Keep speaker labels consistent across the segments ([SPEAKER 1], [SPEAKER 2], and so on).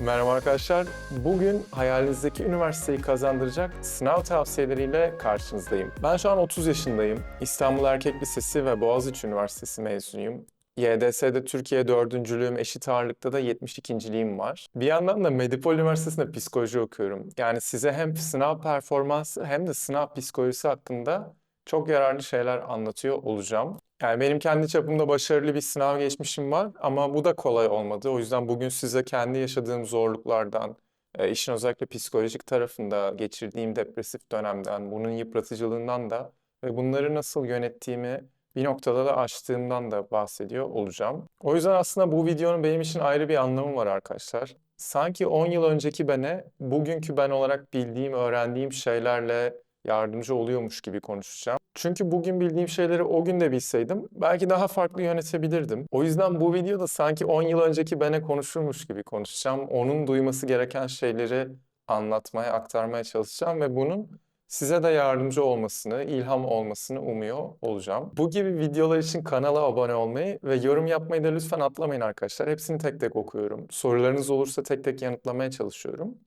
[SPEAKER 1] Merhaba arkadaşlar. Bugün hayalinizdeki üniversiteyi kazandıracak sınav tavsiyeleriyle karşınızdayım. Ben şu an 30 yaşındayım. İstanbul Erkek Lisesi ve Boğaziçi Üniversitesi mezunuyum. YDS'de Türkiye dördüncülüğüm, eşit ağırlıkta da 72.liğim var. Bir yandan da Medipol Üniversitesi'nde psikoloji okuyorum. Yani size hem sınav performansı hem de sınav psikolojisi hakkında çok yararlı şeyler anlatıyor olacağım. Yani benim kendi çapımda başarılı bir sınav geçmişim var ama bu da kolay olmadı. O yüzden bugün size kendi yaşadığım zorluklardan, e, işin özellikle psikolojik tarafında geçirdiğim depresif dönemden, bunun yıpratıcılığından da ve bunları nasıl yönettiğimi bir noktada da aştığımdan da bahsediyor olacağım. O yüzden aslında bu videonun benim için ayrı bir anlamı var arkadaşlar. Sanki 10 yıl önceki bene bugünkü ben olarak bildiğim, öğrendiğim şeylerle yardımcı oluyormuş gibi konuşacağım. Çünkü bugün bildiğim şeyleri o gün de bilseydim belki daha farklı yönetebilirdim. O yüzden bu videoda sanki 10 yıl önceki bene konuşurmuş gibi konuşacağım. Onun duyması gereken şeyleri anlatmaya, aktarmaya çalışacağım ve bunun size de yardımcı olmasını, ilham olmasını umuyor olacağım. Bu gibi videolar için kanala abone olmayı ve yorum yapmayı da lütfen atlamayın arkadaşlar. Hepsini tek tek okuyorum. Sorularınız olursa tek tek yanıtlamaya çalışıyorum.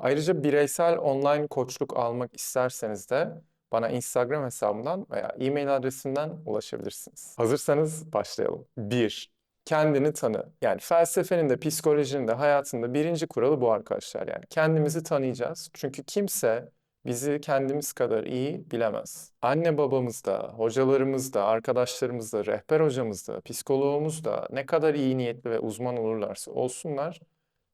[SPEAKER 1] Ayrıca bireysel online koçluk almak isterseniz de bana Instagram hesabımdan veya e-mail adresimden ulaşabilirsiniz. Hazırsanız başlayalım. 1. Kendini tanı. Yani felsefenin de psikolojinin de hayatında birinci kuralı bu arkadaşlar. Yani kendimizi tanıyacağız. Çünkü kimse bizi kendimiz kadar iyi bilemez. Anne babamız da, hocalarımız da, arkadaşlarımız da, rehber hocamız da, psikologumuz da ne kadar iyi niyetli ve uzman olurlarsa olsunlar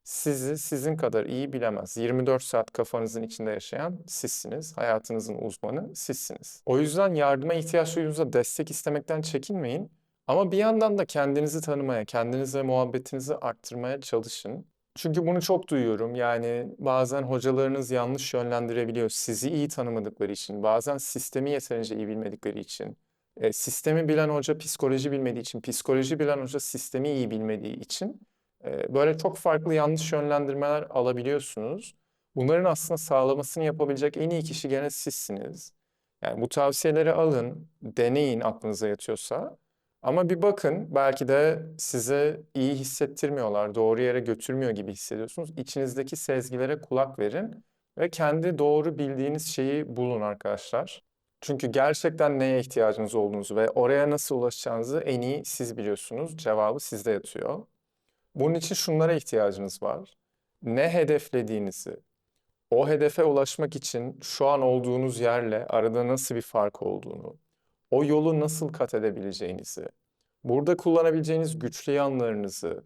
[SPEAKER 1] sizi sizin kadar iyi bilemez. 24 saat kafanızın içinde yaşayan sizsiniz. Hayatınızın uzmanı sizsiniz. O yüzden yardıma ihtiyaç duyduğunuzda destek istemekten çekinmeyin. Ama bir yandan da kendinizi tanımaya, kendinizle muhabbetinizi arttırmaya çalışın. Çünkü bunu çok duyuyorum. Yani bazen hocalarınız yanlış yönlendirebiliyor sizi iyi tanımadıkları için. Bazen sistemi yeterince iyi bilmedikleri için. E, sistemi bilen hoca psikoloji bilmediği için, psikoloji bilen hoca sistemi iyi bilmediği için böyle çok farklı yanlış yönlendirmeler alabiliyorsunuz. Bunların aslında sağlamasını yapabilecek en iyi kişi gene sizsiniz. Yani bu tavsiyeleri alın, deneyin aklınıza yatıyorsa. Ama bir bakın belki de size iyi hissettirmiyorlar, doğru yere götürmüyor gibi hissediyorsunuz. İçinizdeki sezgilere kulak verin ve kendi doğru bildiğiniz şeyi bulun arkadaşlar. Çünkü gerçekten neye ihtiyacınız olduğunuzu ve oraya nasıl ulaşacağınızı en iyi siz biliyorsunuz. Cevabı sizde yatıyor. Bunun için şunlara ihtiyacınız var. Ne hedeflediğinizi, o hedefe ulaşmak için şu an olduğunuz yerle arada nasıl bir fark olduğunu, o yolu nasıl kat edebileceğinizi, burada kullanabileceğiniz güçlü yanlarınızı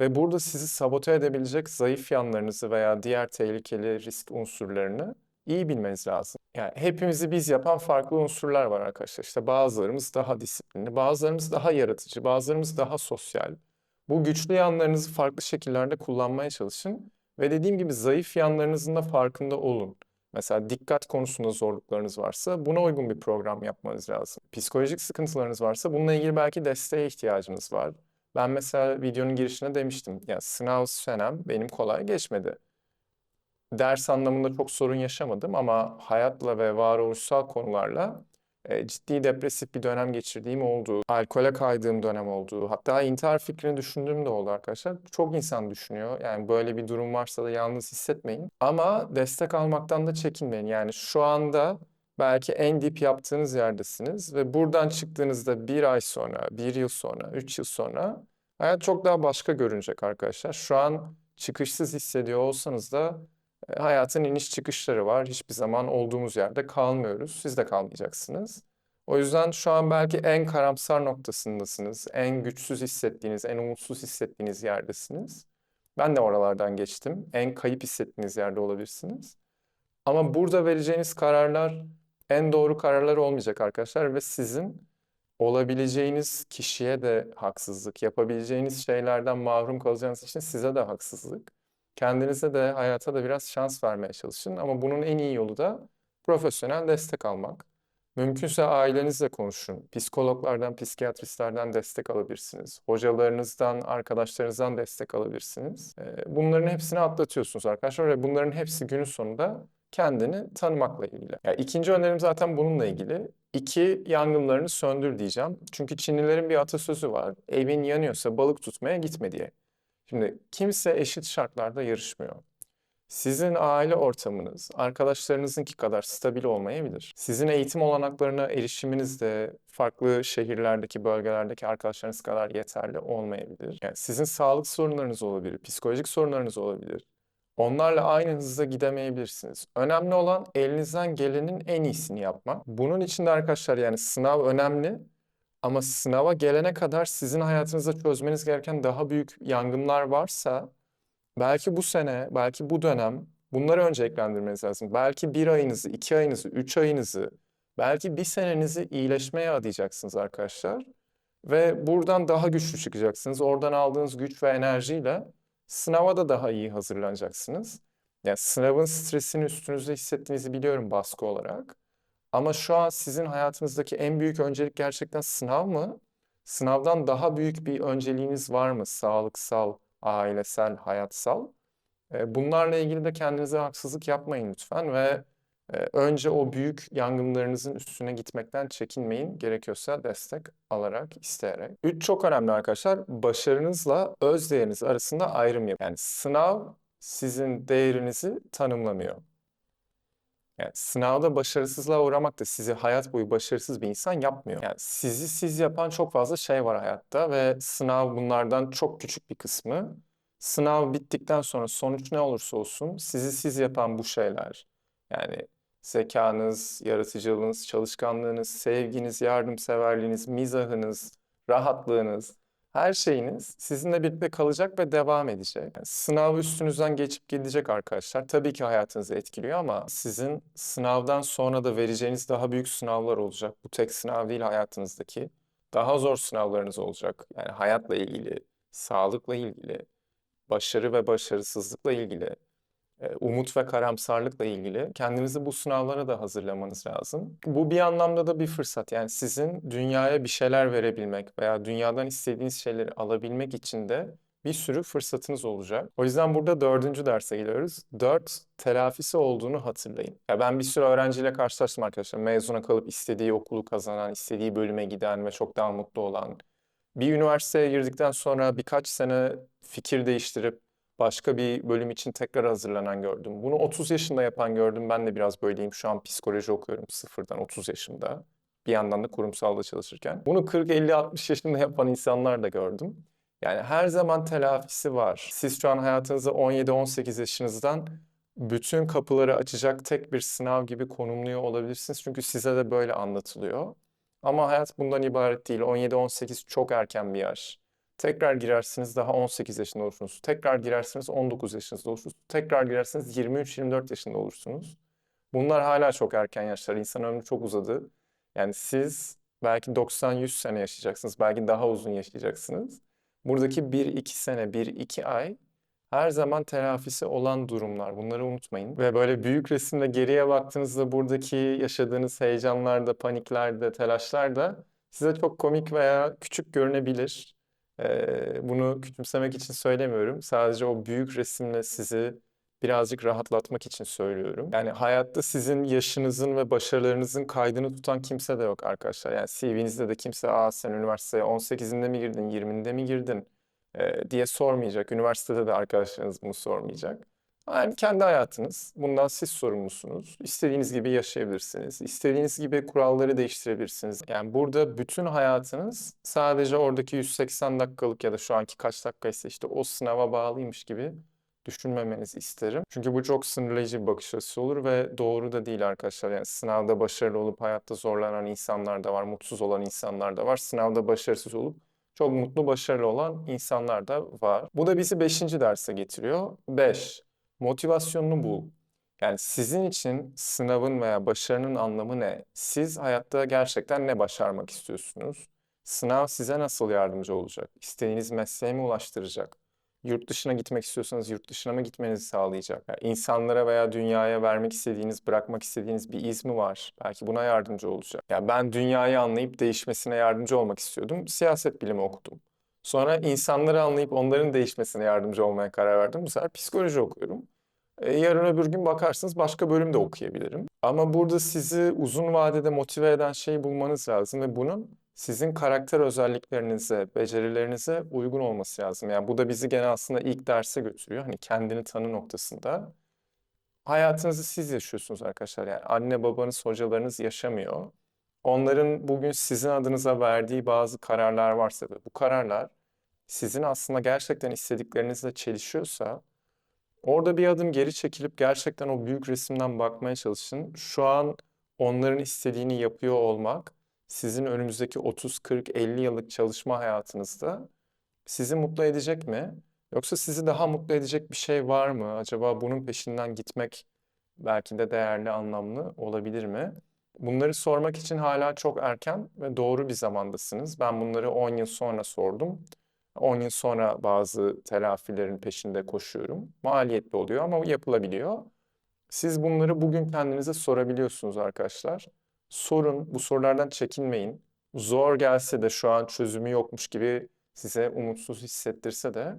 [SPEAKER 1] ve burada sizi sabote edebilecek zayıf yanlarınızı veya diğer tehlikeli risk unsurlarını iyi bilmeniz lazım. Yani hepimizi biz yapan farklı unsurlar var arkadaşlar. İşte bazılarımız daha disiplinli, bazılarımız daha yaratıcı, bazılarımız daha sosyal. Bu güçlü yanlarınızı farklı şekillerde kullanmaya çalışın ve dediğim gibi zayıf yanlarınızın da farkında olun. Mesela dikkat konusunda zorluklarınız varsa buna uygun bir program yapmanız lazım. Psikolojik sıkıntılarınız varsa bununla ilgili belki desteğe ihtiyacınız var. Ben mesela videonun girişine demiştim. Ya sınav senem benim kolay geçmedi. Ders anlamında çok sorun yaşamadım ama hayatla ve varoluşsal konularla e, ciddi depresif bir dönem geçirdiğim oldu. Alkole kaydığım dönem oldu. Hatta intihar fikrini düşündüğüm de oldu arkadaşlar. Çok insan düşünüyor. Yani böyle bir durum varsa da yalnız hissetmeyin. Ama destek almaktan da çekinmeyin. Yani şu anda belki en dip yaptığınız yerdesiniz ve buradan çıktığınızda bir ay sonra, bir yıl sonra, üç yıl sonra hayat çok daha başka görünecek arkadaşlar. Şu an çıkışsız hissediyor olsanız da hayatın iniş çıkışları var. Hiçbir zaman olduğumuz yerde kalmıyoruz. Siz de kalmayacaksınız. O yüzden şu an belki en karamsar noktasındasınız. En güçsüz hissettiğiniz, en umutsuz hissettiğiniz yerdesiniz. Ben de oralardan geçtim. En kayıp hissettiğiniz yerde olabilirsiniz. Ama burada vereceğiniz kararlar en doğru kararlar olmayacak arkadaşlar ve sizin olabileceğiniz kişiye de haksızlık, yapabileceğiniz şeylerden mahrum kalacağınız için size de haksızlık. Kendinize de hayata da biraz şans vermeye çalışın ama bunun en iyi yolu da profesyonel destek almak. Mümkünse ailenizle konuşun. Psikologlardan, psikiyatristlerden destek alabilirsiniz. Hocalarınızdan, arkadaşlarınızdan destek alabilirsiniz. Ee, Bunların hepsini atlatıyorsunuz arkadaşlar ve bunların hepsi günün sonunda kendini tanımakla ilgili. Yani ikinci önerim zaten bununla ilgili. İki, yangınlarını söndür diyeceğim. Çünkü Çinlilerin bir atasözü var. Evin yanıyorsa balık tutmaya gitme diye. Şimdi kimse eşit şartlarda yarışmıyor. Sizin aile ortamınız, arkadaşlarınızınki kadar stabil olmayabilir. Sizin eğitim olanaklarına erişiminiz de farklı şehirlerdeki, bölgelerdeki arkadaşlarınız kadar yeterli olmayabilir. Yani sizin sağlık sorunlarınız olabilir, psikolojik sorunlarınız olabilir. Onlarla aynı hızda gidemeyebilirsiniz. Önemli olan elinizden gelenin en iyisini yapmak. Bunun için de arkadaşlar yani sınav önemli. Ama sınava gelene kadar sizin hayatınızda çözmeniz gereken daha büyük yangınlar varsa belki bu sene, belki bu dönem bunları önceliklendirmeniz lazım. Belki bir ayınızı, iki ayınızı, üç ayınızı, belki bir senenizi iyileşmeye adayacaksınız arkadaşlar. Ve buradan daha güçlü çıkacaksınız. Oradan aldığınız güç ve enerjiyle sınava da daha iyi hazırlanacaksınız. Yani sınavın stresini üstünüzde hissettiğinizi biliyorum baskı olarak. Ama şu an sizin hayatınızdaki en büyük öncelik gerçekten sınav mı? Sınavdan daha büyük bir önceliğiniz var mı? Sağlıksal, ailesel, hayatsal. E, Bunlarla ilgili de kendinize haksızlık yapmayın lütfen ve e, önce o büyük yangınlarınızın üstüne gitmekten çekinmeyin. Gerekiyorsa destek alarak, isteyerek. Üç çok önemli arkadaşlar. Başarınızla öz değeriniz arasında ayrım yapın. Yani sınav sizin değerinizi tanımlamıyor. Yani sınavda başarısızlığa uğramak da sizi hayat boyu başarısız bir insan yapmıyor. Yani sizi siz yapan çok fazla şey var hayatta ve sınav bunlardan çok küçük bir kısmı. Sınav bittikten sonra sonuç ne olursa olsun sizi siz yapan bu şeyler. Yani zekanız, yaratıcılığınız, çalışkanlığınız, sevginiz, yardımseverliğiniz, mizahınız, rahatlığınız, her şeyiniz sizinle birlikte kalacak ve devam edecek. Yani sınav üstünüzden geçip gidecek arkadaşlar. Tabii ki hayatınızı etkiliyor ama sizin sınavdan sonra da vereceğiniz daha büyük sınavlar olacak. Bu tek sınav değil hayatınızdaki. Daha zor sınavlarınız olacak. Yani hayatla ilgili, sağlıkla ilgili, başarı ve başarısızlıkla ilgili, umut ve karamsarlıkla ilgili kendinizi bu sınavlara da hazırlamanız lazım. Bu bir anlamda da bir fırsat. Yani sizin dünyaya bir şeyler verebilmek veya dünyadan istediğiniz şeyleri alabilmek için de bir sürü fırsatınız olacak. O yüzden burada dördüncü derse geliyoruz. Dört, telafisi olduğunu hatırlayın. Ya ben bir sürü öğrenciyle karşılaştım arkadaşlar. Mezuna kalıp istediği okulu kazanan, istediği bölüme giden ve çok daha mutlu olan. Bir üniversiteye girdikten sonra birkaç sene fikir değiştirip başka bir bölüm için tekrar hazırlanan gördüm. Bunu 30 yaşında yapan gördüm. Ben de biraz böyleyim. Şu an psikoloji okuyorum sıfırdan 30 yaşında. Bir yandan da kurumsalda çalışırken. Bunu 40, 50, 60 yaşında yapan insanlar da gördüm. Yani her zaman telafisi var. Siz şu an hayatınızda 17-18 yaşınızdan bütün kapıları açacak tek bir sınav gibi konumluyor olabilirsiniz. Çünkü size de böyle anlatılıyor. Ama hayat bundan ibaret değil. 17-18 çok erken bir yaş. Tekrar girersiniz daha 18 yaşında olursunuz. Tekrar girersiniz 19 yaşınızda olursunuz. Tekrar girersiniz 23-24 yaşında olursunuz. Bunlar hala çok erken yaşlar. İnsan ömrü çok uzadı. Yani siz belki 90-100 sene yaşayacaksınız. Belki daha uzun yaşayacaksınız. Buradaki 1-2 sene, 1-2 ay her zaman telafisi olan durumlar. Bunları unutmayın. Ve böyle büyük resimde geriye baktığınızda buradaki yaşadığınız heyecanlar da, panikler de, telaşlar da size çok komik veya küçük görünebilir. Bunu küçümsemek için söylemiyorum. Sadece o büyük resimle sizi birazcık rahatlatmak için söylüyorum. Yani hayatta sizin yaşınızın ve başarılarınızın kaydını tutan kimse de yok arkadaşlar. Yani CV'nizde de kimse aa sen üniversiteye 18'inde mi girdin, 20'inde mi girdin diye sormayacak. Üniversitede de arkadaşlarınız bunu sormayacak. Yani kendi hayatınız. Bundan siz sorumlusunuz. İstediğiniz gibi yaşayabilirsiniz. İstediğiniz gibi kuralları değiştirebilirsiniz. Yani burada bütün hayatınız sadece oradaki 180 dakikalık ya da şu anki kaç dakikaysa işte o sınava bağlıymış gibi düşünmemenizi isterim. Çünkü bu çok sınırlayıcı bir bakış açısı olur ve doğru da değil arkadaşlar. Yani sınavda başarılı olup hayatta zorlanan insanlar da var, mutsuz olan insanlar da var. Sınavda başarısız olup çok mutlu, başarılı olan insanlar da var. Bu da bizi 5. derse getiriyor. 5. Motivasyonunu bul. Yani sizin için sınavın veya başarının anlamı ne? Siz hayatta gerçekten ne başarmak istiyorsunuz? Sınav size nasıl yardımcı olacak? İstediğiniz mesleğe mi ulaştıracak? Yurt dışına gitmek istiyorsanız yurt dışına mı gitmenizi sağlayacak? Yani insanlara veya dünyaya vermek istediğiniz, bırakmak istediğiniz bir iz mi var? Belki buna yardımcı olacak. Yani ben dünyayı anlayıp değişmesine yardımcı olmak istiyordum. Siyaset bilimi okudum. Sonra insanları anlayıp onların değişmesine yardımcı olmaya karar verdim. Bu sefer psikoloji okuyorum. E, yarın öbür gün bakarsınız başka bölüm de okuyabilirim. Ama burada sizi uzun vadede motive eden şeyi bulmanız lazım ve bunun sizin karakter özelliklerinize, becerilerinize uygun olması lazım. Yani bu da bizi gene aslında ilk derse götürüyor. Hani kendini tanı noktasında. Hayatınızı siz yaşıyorsunuz arkadaşlar. Yani anne babanız, hocalarınız yaşamıyor. Onların bugün sizin adınıza verdiği bazı kararlar varsa ve bu kararlar sizin aslında gerçekten istediklerinizle çelişiyorsa orada bir adım geri çekilip gerçekten o büyük resimden bakmaya çalışın. Şu an onların istediğini yapıyor olmak sizin önümüzdeki 30, 40, 50 yıllık çalışma hayatınızda sizi mutlu edecek mi? Yoksa sizi daha mutlu edecek bir şey var mı? Acaba bunun peşinden gitmek belki de değerli, anlamlı olabilir mi? Bunları sormak için hala çok erken ve doğru bir zamandasınız. Ben bunları 10 yıl sonra sordum. 10 yıl sonra bazı telafilerin peşinde koşuyorum. Maliyetli oluyor ama yapılabiliyor. Siz bunları bugün kendinize sorabiliyorsunuz arkadaşlar. Sorun, bu sorulardan çekinmeyin. Zor gelse de şu an çözümü yokmuş gibi size umutsuz hissettirse de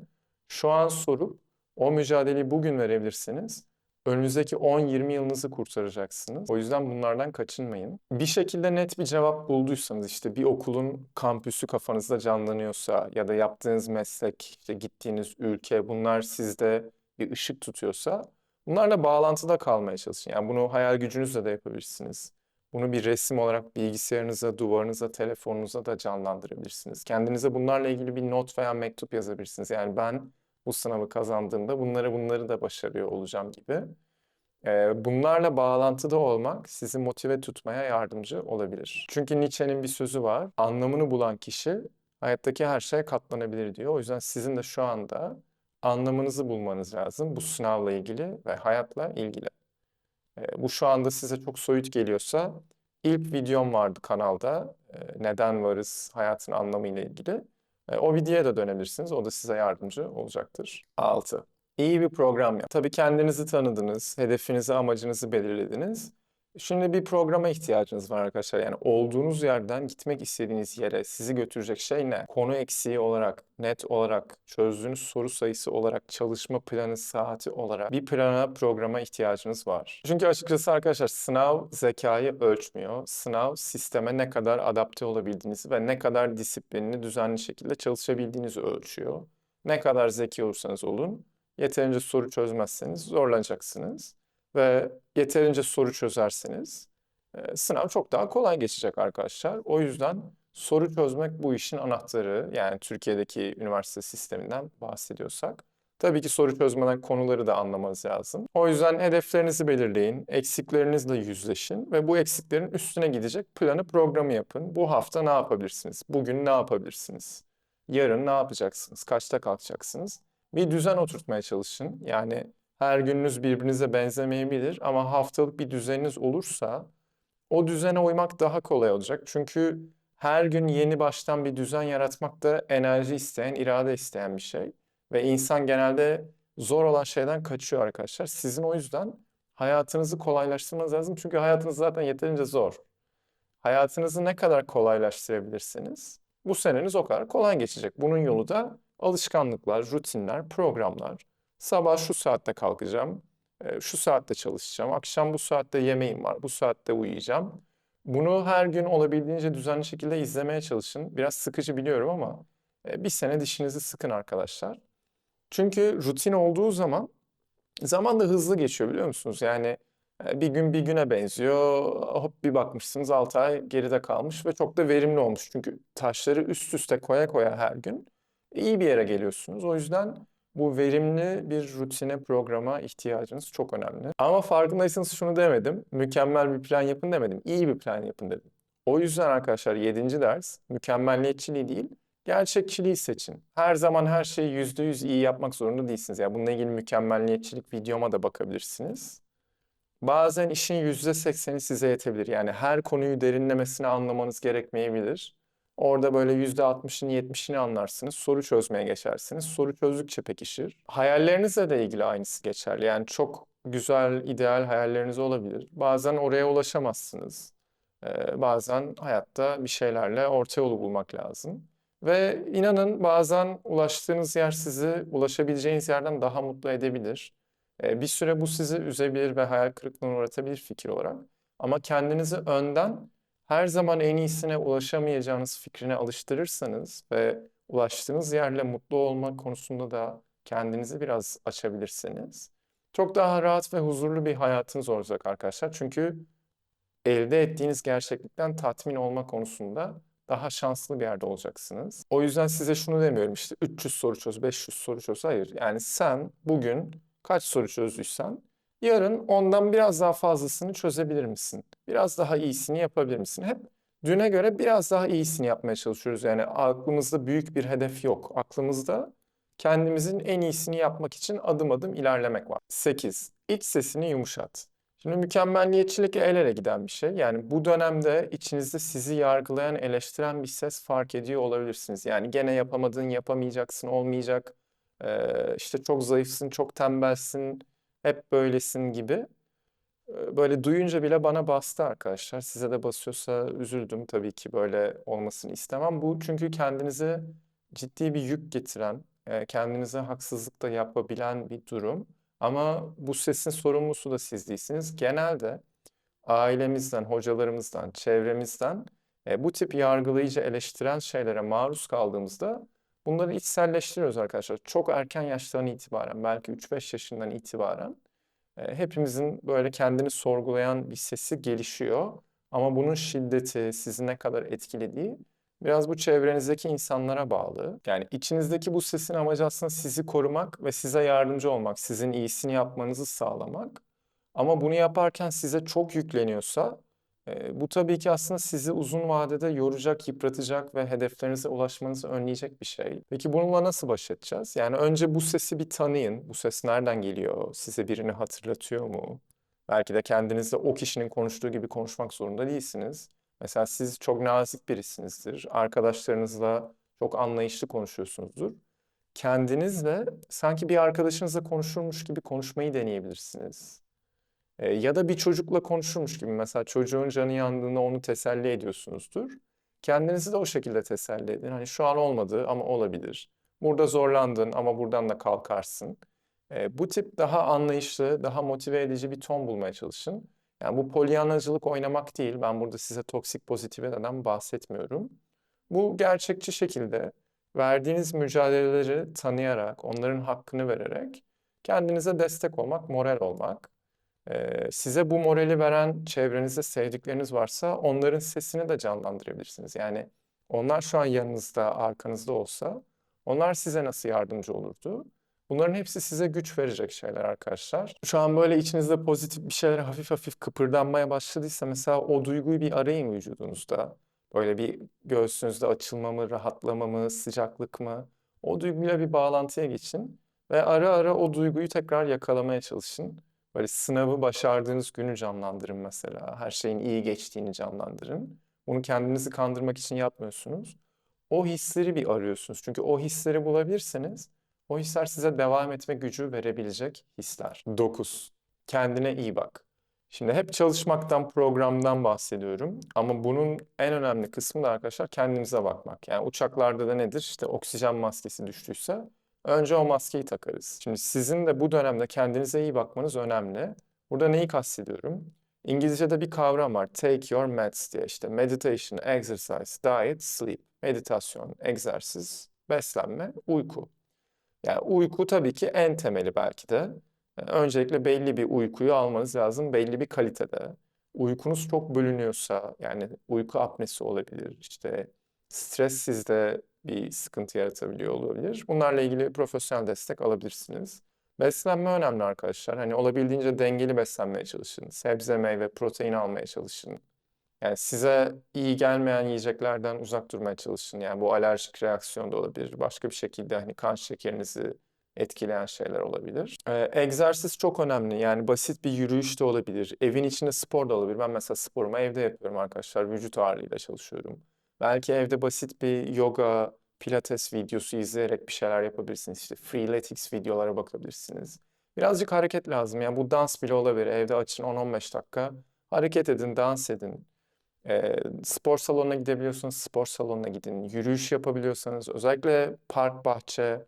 [SPEAKER 1] şu an sorup o mücadeleyi bugün verebilirsiniz. Önümüzdeki 10-20 yılınızı kurtaracaksınız. O yüzden bunlardan kaçınmayın. Bir şekilde net bir cevap bulduysanız işte bir okulun kampüsü kafanızda canlanıyorsa ya da yaptığınız meslek, işte gittiğiniz ülke bunlar sizde bir ışık tutuyorsa bunlarla bağlantıda kalmaya çalışın. Yani bunu hayal gücünüzle de yapabilirsiniz. Bunu bir resim olarak bilgisayarınıza, duvarınıza, telefonunuza da canlandırabilirsiniz. Kendinize bunlarla ilgili bir not veya mektup yazabilirsiniz. Yani ben bu sınavı kazandığımda bunları bunları da başarıyor olacağım gibi. Bunlarla bağlantıda olmak sizi motive tutmaya yardımcı olabilir. Çünkü Nietzsche'nin bir sözü var. Anlamını bulan kişi hayattaki her şeye katlanabilir diyor. O yüzden sizin de şu anda anlamınızı bulmanız lazım bu sınavla ilgili ve hayatla ilgili. Bu şu anda size çok soyut geliyorsa ilk videom vardı kanalda. Neden varız, hayatın anlamıyla ilgili. E, O videoya da dönebilirsiniz. O da size yardımcı olacaktır. 6. İyi bir program yap. Tabii kendinizi tanıdınız, hedefinizi, amacınızı belirlediniz. Şimdi bir programa ihtiyacınız var arkadaşlar. Yani olduğunuz yerden gitmek istediğiniz yere sizi götürecek şey ne? Konu eksiği olarak, net olarak, çözdüğünüz soru sayısı olarak, çalışma planı, saati olarak bir plana, programa ihtiyacınız var. Çünkü açıkçası arkadaşlar sınav zekayı ölçmüyor. Sınav sisteme ne kadar adapte olabildiğinizi ve ne kadar disiplinli, düzenli şekilde çalışabildiğinizi ölçüyor. Ne kadar zeki olursanız olun, yeterince soru çözmezseniz zorlanacaksınız. Ve yeterince soru çözerseniz e, sınav çok daha kolay geçecek arkadaşlar. O yüzden soru çözmek bu işin anahtarı. Yani Türkiye'deki üniversite sisteminden bahsediyorsak. Tabii ki soru çözmeden konuları da anlamanız lazım. O yüzden hedeflerinizi belirleyin, eksiklerinizle yüzleşin ve bu eksiklerin üstüne gidecek planı programı yapın. Bu hafta ne yapabilirsiniz? Bugün ne yapabilirsiniz? Yarın ne yapacaksınız? Kaçta kalkacaksınız? Bir düzen oturtmaya çalışın. Yani her gününüz birbirinize benzemeyebilir ama haftalık bir düzeniniz olursa o düzene uymak daha kolay olacak. Çünkü her gün yeni baştan bir düzen yaratmak da enerji isteyen, irade isteyen bir şey. Ve insan genelde zor olan şeyden kaçıyor arkadaşlar. Sizin o yüzden hayatınızı kolaylaştırmanız lazım. Çünkü hayatınız zaten yeterince zor. Hayatınızı ne kadar kolaylaştırabilirsiniz? Bu seneniz o kadar kolay geçecek. Bunun yolu da alışkanlıklar, rutinler, programlar. Sabah şu saatte kalkacağım, e, şu saatte çalışacağım, akşam bu saatte yemeğim var, bu saatte uyuyacağım. Bunu her gün olabildiğince düzenli şekilde izlemeye çalışın. Biraz sıkıcı biliyorum ama e, bir sene dişinizi sıkın arkadaşlar. Çünkü rutin olduğu zaman zaman da hızlı geçiyor biliyor musunuz? Yani e, bir gün bir güne benziyor. Hop bir bakmışsınız 6 ay geride kalmış ve çok da verimli olmuş. Çünkü taşları üst üste koya koya her gün iyi bir yere geliyorsunuz. O yüzden bu verimli bir rutine, programa ihtiyacınız çok önemli. Ama farkındaysanız şunu demedim. Mükemmel bir plan yapın demedim. İyi bir plan yapın dedim. O yüzden arkadaşlar 7. ders mükemmelliyetçiliği değil, gerçekçiliği seçin. Her zaman her şeyi %100 iyi yapmak zorunda değilsiniz. Yani bununla ilgili mükemmelliyetçilik videoma da bakabilirsiniz. Bazen işin %80'i size yetebilir. Yani her konuyu derinlemesine anlamanız gerekmeyebilir. Orada böyle %60'ını 70'ini anlarsınız. Soru çözmeye geçersiniz. Soru çözdükçe pekişir. Hayallerinizle de ilgili aynısı geçerli. Yani çok güzel, ideal hayalleriniz olabilir. Bazen oraya ulaşamazsınız. Ee, bazen hayatta bir şeylerle orta yolu bulmak lazım. Ve inanın bazen ulaştığınız yer sizi ulaşabileceğiniz yerden daha mutlu edebilir. Ee, bir süre bu sizi üzebilir ve hayal kırıklığına uğratabilir fikir olarak. Ama kendinizi önden her zaman en iyisine ulaşamayacağınız fikrine alıştırırsanız ve ulaştığınız yerle mutlu olma konusunda da kendinizi biraz açabilirsiniz. Çok daha rahat ve huzurlu bir hayatınız olacak arkadaşlar. Çünkü elde ettiğiniz gerçeklikten tatmin olma konusunda daha şanslı bir yerde olacaksınız. O yüzden size şunu demiyorum işte 300 soru çöz, 500 soru çöz. Hayır. Yani sen bugün kaç soru çözdüysen yarın ondan biraz daha fazlasını çözebilir misin? Biraz daha iyisini yapabilir misin? Hep düne göre biraz daha iyisini yapmaya çalışıyoruz. Yani aklımızda büyük bir hedef yok. Aklımızda kendimizin en iyisini yapmak için adım adım ilerlemek var. 8. İç sesini yumuşat. Şimdi mükemmelliyetçilik el ele giden bir şey. Yani bu dönemde içinizde sizi yargılayan, eleştiren bir ses fark ediyor olabilirsiniz. Yani gene yapamadın, yapamayacaksın, olmayacak. Ee, işte çok zayıfsın, çok tembelsin, hep böylesin gibi. Böyle duyunca bile bana bastı arkadaşlar. Size de basıyorsa üzüldüm tabii ki böyle olmasını istemem. Bu çünkü kendinize ciddi bir yük getiren, kendinize haksızlık da yapabilen bir durum. Ama bu sesin sorumlusu da siz değilsiniz. Genelde ailemizden, hocalarımızdan, çevremizden bu tip yargılayıcı eleştiren şeylere maruz kaldığımızda bunları içselleştiriyoruz arkadaşlar. Çok erken yaştan itibaren, belki 3-5 yaşından itibaren e, hepimizin böyle kendini sorgulayan bir sesi gelişiyor. Ama bunun şiddeti, sizi ne kadar etkilediği biraz bu çevrenizdeki insanlara bağlı. Yani içinizdeki bu sesin amacı aslında sizi korumak ve size yardımcı olmak, sizin iyisini yapmanızı sağlamak. Ama bunu yaparken size çok yükleniyorsa, e, bu tabii ki aslında sizi uzun vadede yoracak, yıpratacak ve hedeflerinize ulaşmanızı önleyecek bir şey. Peki bununla nasıl baş edeceğiz? Yani önce bu sesi bir tanıyın. Bu ses nereden geliyor? Size birini hatırlatıyor mu? Belki de kendinizle o kişinin konuştuğu gibi konuşmak zorunda değilsiniz. Mesela siz çok nazik birisinizdir. Arkadaşlarınızla çok anlayışlı konuşuyorsunuzdur. Kendinizle sanki bir arkadaşınızla konuşurmuş gibi konuşmayı deneyebilirsiniz. E, ya da bir çocukla konuşurmuş gibi mesela çocuğun canı yandığında onu teselli ediyorsunuzdur. Kendinizi de o şekilde teselli edin. Hani şu an olmadı ama olabilir. Burada zorlandın ama buradan da kalkarsın. E, bu tip daha anlayışlı, daha motive edici bir ton bulmaya çalışın. Yani bu polyanacılık oynamak değil. Ben burada size toksik pozitiviteden bahsetmiyorum. Bu gerçekçi şekilde verdiğiniz mücadeleleri tanıyarak, onların hakkını vererek kendinize destek olmak, moral olmak. Ee, size bu morali veren çevrenizde sevdikleriniz varsa onların sesini de canlandırabilirsiniz. Yani onlar şu an yanınızda, arkanızda olsa onlar size nasıl yardımcı olurdu? Bunların hepsi size güç verecek şeyler arkadaşlar. Şu an böyle içinizde pozitif bir şeyler hafif hafif kıpırdanmaya başladıysa mesela o duyguyu bir arayın vücudunuzda. Böyle bir göğsünüzde açılma mı, rahatlama mı, sıcaklık mı? O duyguyla bir bağlantıya geçin ve ara ara o duyguyu tekrar yakalamaya çalışın. Böyle sınavı başardığınız günü canlandırın mesela. Her şeyin iyi geçtiğini canlandırın. Bunu kendinizi kandırmak için yapmıyorsunuz. O hisleri bir arıyorsunuz. Çünkü o hisleri bulabilirseniz o hisler size devam etme gücü verebilecek hisler. 9. Kendine iyi bak. Şimdi hep çalışmaktan, programdan bahsediyorum. Ama bunun en önemli kısmı da arkadaşlar kendimize bakmak. Yani uçaklarda da nedir? İşte oksijen maskesi düştüyse önce o maskeyi takarız. Şimdi sizin de bu dönemde kendinize iyi bakmanız önemli. Burada neyi kastediyorum? İngilizce'de bir kavram var. Take your meds diye işte meditation, exercise, diet, sleep. Meditasyon, egzersiz, beslenme, uyku. Yani uyku tabii ki en temeli belki de. E, Öncelikle belli bir uykuyu almanız lazım, belli bir kalitede. Uykunuz çok bölünüyorsa, yani uyku apnesi olabilir, işte stres sizde bir sıkıntı yaratabiliyor olabilir. Bunlarla ilgili profesyonel destek alabilirsiniz. Beslenme önemli arkadaşlar. Hani olabildiğince dengeli beslenmeye çalışın. Sebze, meyve, protein almaya çalışın. Yani size iyi gelmeyen yiyeceklerden uzak durmaya çalışın. Yani bu alerjik reaksiyon da olabilir. Başka bir şekilde hani kan şekerinizi etkileyen şeyler olabilir. Ee, egzersiz çok önemli. Yani basit bir yürüyüş de olabilir. Evin içinde spor da olabilir. Ben mesela sporumu evde yapıyorum arkadaşlar. Vücut ağırlığıyla çalışıyorum. Belki evde basit bir yoga, pilates videosu izleyerek bir şeyler yapabilirsiniz. İşte freeletics videolara bakabilirsiniz. Birazcık hareket lazım. Yani bu dans bile olabilir. Evde açın 10-15 dakika. Hareket edin, dans edin. Ee, spor salonuna gidebiliyorsanız spor salonuna gidin. Yürüyüş yapabiliyorsanız özellikle park, bahçe,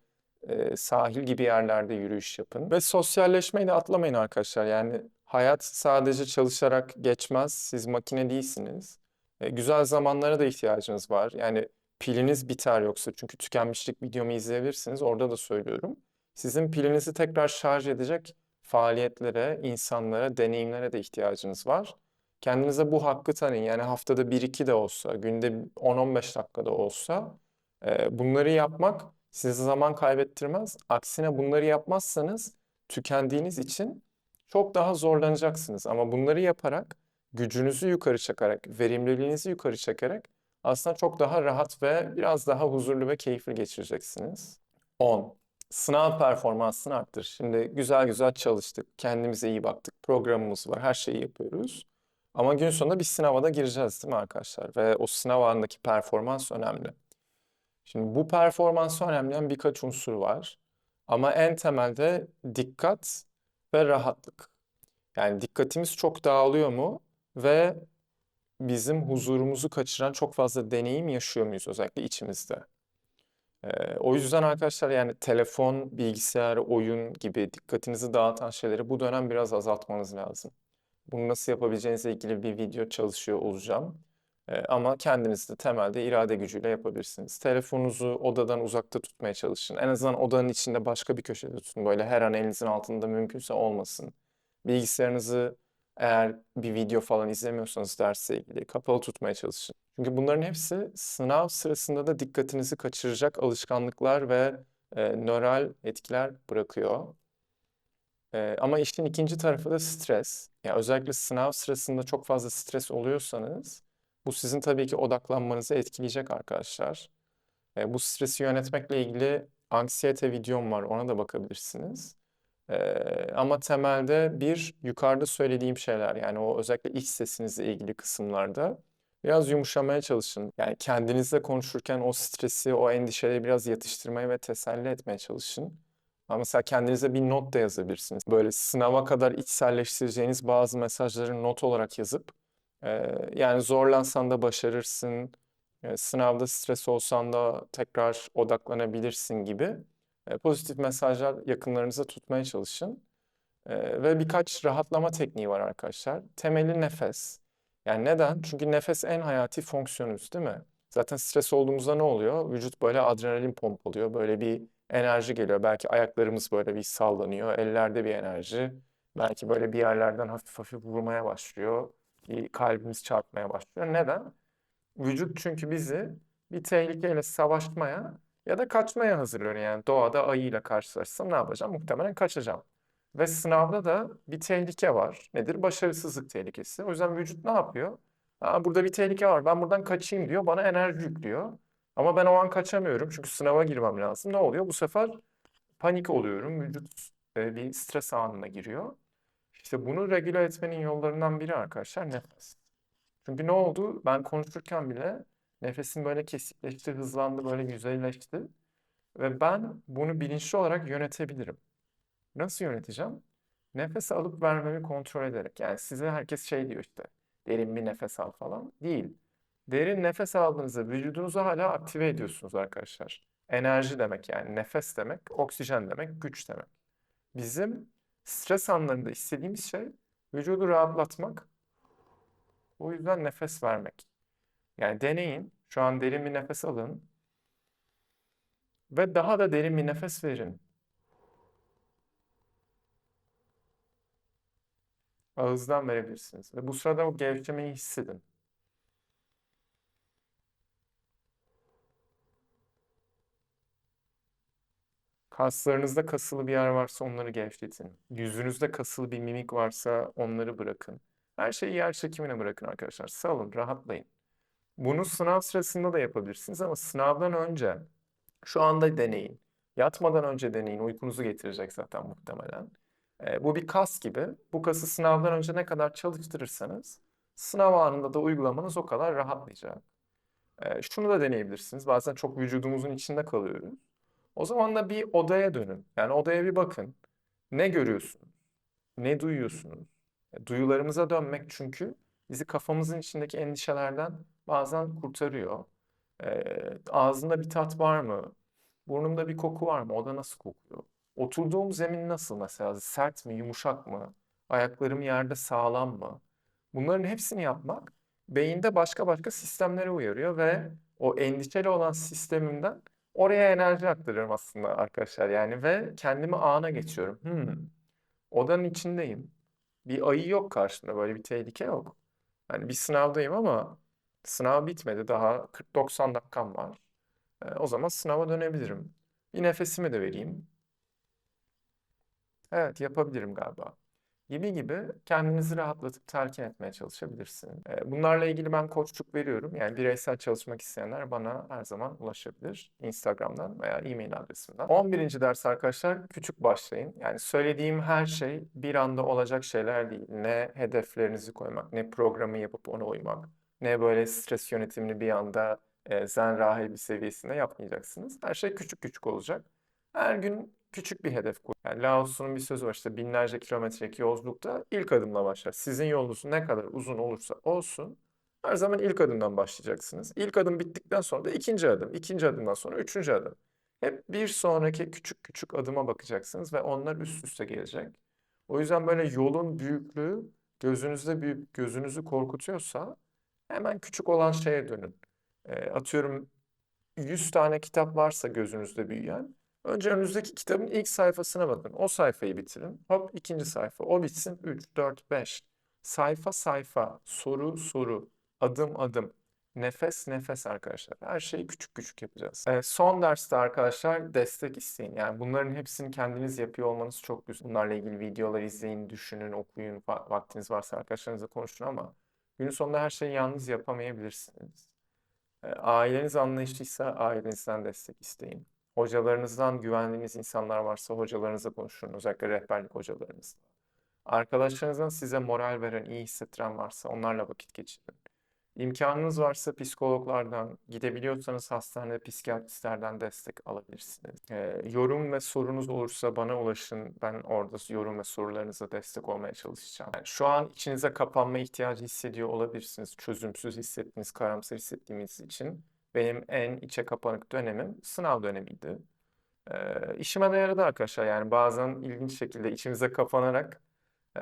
[SPEAKER 1] e, sahil gibi yerlerde yürüyüş yapın. Ve sosyalleşmeyi de atlamayın arkadaşlar. Yani hayat sadece çalışarak geçmez. Siz makine değilsiniz. E, güzel zamanlara da ihtiyacınız var. Yani piliniz biter yoksa çünkü tükenmişlik videomu izleyebilirsiniz. Orada da söylüyorum. Sizin pilinizi tekrar şarj edecek faaliyetlere, insanlara, deneyimlere de ihtiyacınız var. Kendinize bu hakkı tanıyın. Yani haftada 1-2 de olsa, günde 10-15 dakikada olsa e, bunları yapmak size zaman kaybettirmez. Aksine bunları yapmazsanız tükendiğiniz için çok daha zorlanacaksınız. Ama bunları yaparak, gücünüzü yukarı çakarak, verimliliğinizi yukarı çakarak aslında çok daha rahat ve biraz daha huzurlu ve keyifli geçireceksiniz. 10. Sınav performansını arttır. Şimdi güzel güzel çalıştık, kendimize iyi baktık, programımız var, her şeyi yapıyoruz. Ama gün sonunda bir sınava da gireceğiz değil mi arkadaşlar? Ve o sınav anındaki performans önemli. Şimdi bu performansı önemleyen birkaç unsur var. Ama en temelde dikkat ve rahatlık. Yani dikkatimiz çok dağılıyor mu ve bizim huzurumuzu kaçıran çok fazla deneyim yaşıyor muyuz özellikle içimizde? Ee, o yüzden arkadaşlar yani telefon, bilgisayar, oyun gibi dikkatinizi dağıtan şeyleri bu dönem biraz azaltmanız lazım. Bunu nasıl yapabileceğinizle ilgili bir video çalışıyor olacağım. Ee, ama kendiniz de temelde irade gücüyle yapabilirsiniz. Telefonunuzu odadan uzakta tutmaya çalışın. En azından odanın içinde başka bir köşede tutun. Böyle her an elinizin altında mümkünse olmasın. Bilgisayarınızı eğer bir video falan izlemiyorsanız dersle ilgili kapalı tutmaya çalışın. Çünkü bunların hepsi sınav sırasında da dikkatinizi kaçıracak alışkanlıklar ve e, nöral etkiler bırakıyor. E, ama işin ikinci tarafı da stres. Yani özellikle sınav sırasında çok fazla stres oluyorsanız bu sizin tabii ki odaklanmanızı etkileyecek arkadaşlar. E, bu stresi yönetmekle ilgili anksiyete videom var ona da bakabilirsiniz. Ee, ama temelde bir yukarıda söylediğim şeyler yani o özellikle iç sesinizle ilgili kısımlarda biraz yumuşamaya çalışın. Yani kendinizle konuşurken o stresi, o endişeleri biraz yatıştırmaya ve teselli etmeye çalışın. Ama mesela kendinize bir not da yazabilirsiniz. Böyle sınava kadar içselleştireceğiniz bazı mesajları not olarak yazıp e, yani zorlansan da başarırsın, e, sınavda stres olsan da tekrar odaklanabilirsin gibi pozitif mesajlar yakınlarınıza tutmaya çalışın. E, ve birkaç rahatlama tekniği var arkadaşlar. Temeli nefes. Yani neden? Çünkü nefes en hayati fonksiyonumuz değil mi? Zaten stres olduğumuzda ne oluyor? Vücut böyle adrenalin pompalıyor. Böyle bir enerji geliyor. Belki ayaklarımız böyle bir sallanıyor. Ellerde bir enerji. Belki böyle bir yerlerden hafif hafif vurmaya başlıyor. Kalbimiz çarpmaya başlıyor. Neden? Vücut çünkü bizi bir tehlikeyle savaşmaya ya da kaçmaya hazırlıyor. Yani doğada ayıyla karşılaşsam ne yapacağım? Muhtemelen kaçacağım. Ve sınavda da bir tehlike var. Nedir? Başarısızlık tehlikesi. O yüzden vücut ne yapıyor? Aa, burada bir tehlike var. Ben buradan kaçayım diyor. Bana enerji yüklüyor. Ama ben o an kaçamıyorum. Çünkü sınava girmem lazım. Ne oluyor? Bu sefer panik oluyorum. Vücut e, bir stres anına giriyor. İşte bunu regüle etmenin yollarından biri arkadaşlar nefes. Çünkü ne oldu? Ben konuşurken bile nefesim böyle kesikleşti, hızlandı, böyle güzelleşti. Ve ben bunu bilinçli olarak yönetebilirim. Nasıl yöneteceğim? Nefes alıp vermemi kontrol ederek. Yani size herkes şey diyor işte, derin bir nefes al falan. Değil. Derin nefes aldığınızda vücudunuzu hala aktive ediyorsunuz arkadaşlar. Enerji demek yani nefes demek, oksijen demek, güç demek. Bizim stres anlarında istediğimiz şey vücudu rahatlatmak. O yüzden nefes vermek. Yani deneyin. Şu an derin bir nefes alın. Ve daha da derin bir nefes verin. Ağızdan verebilirsiniz. Ve bu sırada o gevşemeyi hissedin. Kaslarınızda kasılı bir yer varsa onları gevşetin. Yüzünüzde kasılı bir mimik varsa onları bırakın. Her şeyi yer çekimine bırakın arkadaşlar. Salın, rahatlayın. Bunu sınav sırasında da yapabilirsiniz ama sınavdan önce şu anda deneyin. Yatmadan önce deneyin. Uykunuzu getirecek zaten muhtemelen. E, bu bir kas gibi. Bu kası sınavdan önce ne kadar çalıştırırsanız sınav anında da uygulamanız o kadar rahatlayacak. E, şunu da deneyebilirsiniz. Bazen çok vücudumuzun içinde kalıyoruz. O zaman da bir odaya dönün. Yani odaya bir bakın. Ne görüyorsunuz? Ne duyuyorsunuz? E, duyularımıza dönmek çünkü bizi kafamızın içindeki endişelerden bazen kurtarıyor. Ee, ağzında bir tat var mı? Burnumda bir koku var mı? O da nasıl kokuyor? Oturduğum zemin nasıl mesela? Sert mi, yumuşak mı? Ayaklarım yerde sağlam mı? Bunların hepsini yapmak beyinde başka başka sistemlere uyarıyor ve o endişeli olan sistemimden oraya enerji aktarıyorum aslında arkadaşlar yani ve kendimi ana geçiyorum. Hmm, odanın içindeyim. Bir ayı yok karşımda, böyle bir tehlike yok. Hani bir sınavdayım ama sınav bitmedi. Daha 40-90 dakikam var. E, o zaman sınava dönebilirim. Bir nefesimi de vereyim. Evet, yapabilirim galiba. Gibi gibi kendinizi rahatlatıp telkin etmeye çalışabilirsiniz. E, Bunlarla ilgili ben koçluk veriyorum. Yani bireysel çalışmak isteyenler bana her zaman ulaşabilir. Instagram'dan veya e-mail adresimden. 11. ders arkadaşlar küçük başlayın. Yani söylediğim her şey bir anda olacak şeyler değil. Ne hedeflerinizi koymak, ne programı yapıp ona uymak, ne böyle stres yönetimini bir anda e, zen rahibi seviyesinde yapmayacaksınız. Her şey küçük küçük olacak. Her gün küçük bir hedef koy. Yani Lao Tzu'nun bir sözü var işte binlerce kilometrelik yolculukta ilk adımla başlar. Sizin yolunuz ne kadar uzun olursa olsun her zaman ilk adımdan başlayacaksınız. İlk adım bittikten sonra da ikinci adım, ikinci adımdan sonra üçüncü adım. Hep bir sonraki küçük küçük adıma bakacaksınız ve onlar üst üste gelecek. O yüzden böyle yolun büyüklüğü gözünüzde büyük, gözünüzü korkutuyorsa hemen küçük olan şeye dönün. E, atıyorum 100 tane kitap varsa gözünüzde büyüyen, önce önünüzdeki kitabın ilk sayfasına bakın. O sayfayı bitirin. Hop ikinci sayfa. O bitsin. 3, 4, 5. Sayfa sayfa, soru soru, adım adım, nefes nefes arkadaşlar. Her şeyi küçük küçük yapacağız. Ee, son derste arkadaşlar destek isteyin. Yani bunların hepsini kendiniz yapıyor olmanız çok güzel. Bunlarla ilgili videolar izleyin, düşünün, okuyun. Va- Vaktiniz varsa arkadaşlarınızla konuşun ama günün sonunda her şeyi yalnız yapamayabilirsiniz. Aileniz anlayışlıysa ailenizden destek isteyin. Hocalarınızdan güvendiğiniz insanlar varsa hocalarınızla konuşun. Özellikle rehberlik hocalarınızla. Arkadaşlarınızdan size moral veren, iyi hissettiren varsa onlarla vakit geçirin. İmkanınız varsa psikologlardan, gidebiliyorsanız hastanede psikiyatristlerden destek alabilirsiniz. Ee, yorum ve sorunuz olursa bana ulaşın. Ben orada yorum ve sorularınıza destek olmaya çalışacağım. Yani şu an içinize kapanma ihtiyacı hissediyor olabilirsiniz. Çözümsüz hissettiğiniz, karamsar hissettiğiniz için. Benim en içe kapanık dönemim sınav dönemiydi. Ee, işime de yaradı arkadaşlar. Yani bazen ilginç şekilde içimize kapanarak e,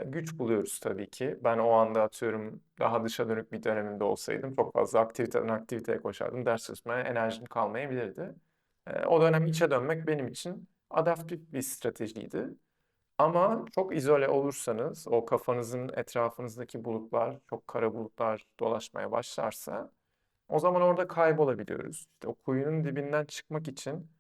[SPEAKER 1] güç buluyoruz tabii ki. Ben o anda atıyorum daha dışa dönük bir dönemimde olsaydım çok fazla aktiviteden aktiviteye koşardım. Ders çalışmaya enerjim kalmayabilirdi. O dönem içe dönmek benim için adaptif bir stratejiydi. Ama çok izole olursanız, o kafanızın etrafınızdaki bulutlar, çok kara bulutlar dolaşmaya başlarsa, o zaman orada kaybolabiliyoruz. İşte o kuyunun dibinden çıkmak için,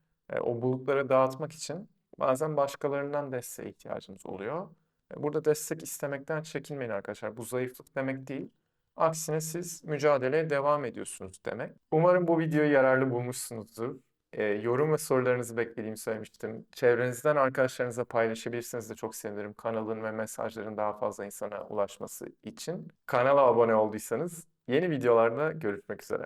[SPEAKER 1] o bulutları dağıtmak için bazen başkalarından desteğe ihtiyacımız oluyor. Burada destek istemekten çekinmeyin arkadaşlar. Bu zayıflık demek değil. Aksine siz mücadeleye devam ediyorsunuz demek. Umarım bu videoyu yararlı bulmuşsunuzdur. E, yorum ve sorularınızı beklediğimi söylemiştim. Çevrenizden arkadaşlarınızla paylaşabilirsiniz de çok sevinirim. Kanalın ve mesajların daha fazla insana ulaşması için. Kanala abone olduysanız yeni videolarda görüşmek üzere.